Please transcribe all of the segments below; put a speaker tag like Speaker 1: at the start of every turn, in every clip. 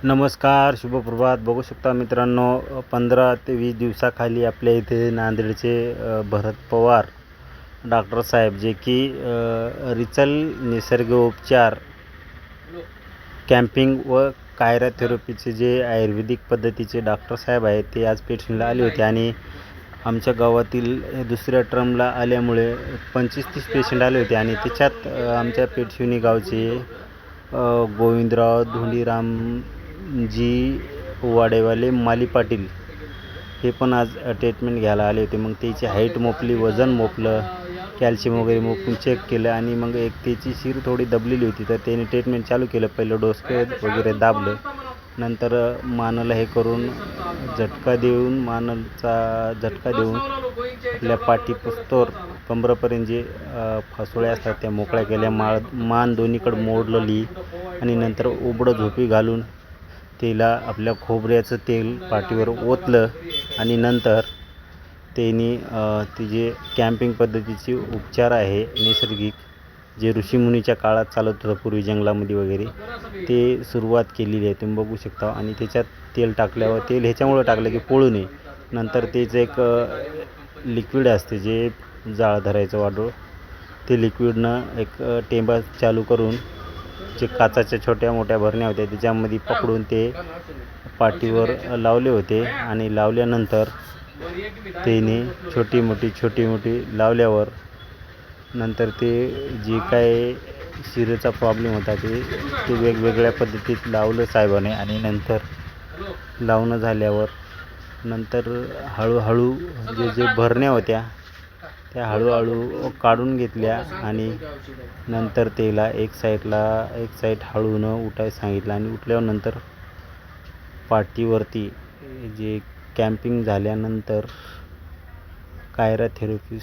Speaker 1: नमस्कार शुभप्रभात. बघू शकता मित्रांनो पंधरा ते वीस दिवसाखाली आपल्या इथे नांदेडचे भरत पवार डॉक्टर साहेब जे की रिचल निसर्ग उपचार कॅम्पिंग व कायरा थेरपीचे जे आयुर्वेदिक पद्धतीचे डॉक्टर साहेब आहेत ते आज पेशंटला आले होते आणि आमच्या गावातील दुसऱ्या टर्मला आल्यामुळे पंचवीस तीस पेशंट आले होते आणि त्याच्यात आमच्या पेठशिवनी गावचे गोविंदराव धोंडीराम जी वाडेवाले माली पाटील हे पण आज ट्रीटमेंट घ्यायला आले होते. मग त्याची हाईट मोपली वजन मोपलं कॅल्शियम वगैरे मोपून चेक केलं आणि मग एक त्याची शिर थोडी दबलेली होती. तर त्याने ट्रीटमेंट चालू केलं. पहिलं डोस वगैरे दाबलं. नंतर मानाला हे करून झटका देऊन मानाचा झटका देऊन आपल्या पाठी पुस्तोर कंबरापर्यंत जे फासोळ्या असतात त्या मोकळ्या केल्या. माळ मान दोन्हीकडं मोडलेली आणि नंतर उबडं झोपी घालून तिला आपल्या खोबऱ्याचं तेल पाठीवर ओतलं आणि नंतर त्यांनी अ, ती जे कॅम्पिंग पद्धतीचे उपचार आहे नैसर्गिक जे ऋषीमुनीच्या काळात चालत होतं पूर्वी जंगलामध्ये वगैरे ते सुरुवात केलेली आहे. तुम्ही बघू शकता. आणि त्याच्यात तेल टाकल्यावर तेल ह्याच्यामुळं टाकलं की पोळू नये. नंतर त्याचं एक लिक्विड असते जे जाळ धरायचं वाढव ते लिक्विडनं एक टेंबा चालू करून जे काचाच्या छोट्या मोठ्या भरण्या होत्या त्याच्यामध्ये पकडून ते पाठीवर लावले होते आणि लावल्यानंतर त्याने छोटी मोठी छोटी मोठी लावल्यावर नंतर ते जे काय शिरेचा प्रॉब्लेम होता ते ते वेगवेगळ्या पद्धतीत लावलं साहेबाने आणि नंतर लावणं झाल्यावर नंतर हळूहळू जे जे भरण्या होत्या त्या हळूहळू काढून घेतल्या आणि नंतर त्याला एक साईडला एक साईड हळूनं उठायला सांगितलं आणि उठल्यावर नंतर पाठीवरती जे कॅम्पिंग झाल्यानंतर कायरा थेरपी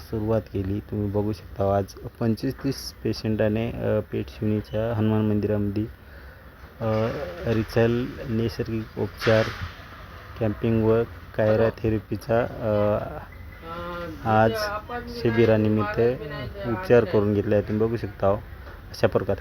Speaker 1: सुरुवात केली. तुम्ही बघू शकता आज पंचवीस तीस पेशंटाने अ, पेठशिवणीच्या हनुमान मंदिरामध्ये रिचल नैसर्गिक उपचार कॅम्पिंग व कायरा थेरपीचा आज शिबिरानिमित्त उपचार करून घेतले आहेत तुम्ही बघू शकता हो. अशा प्रकारे.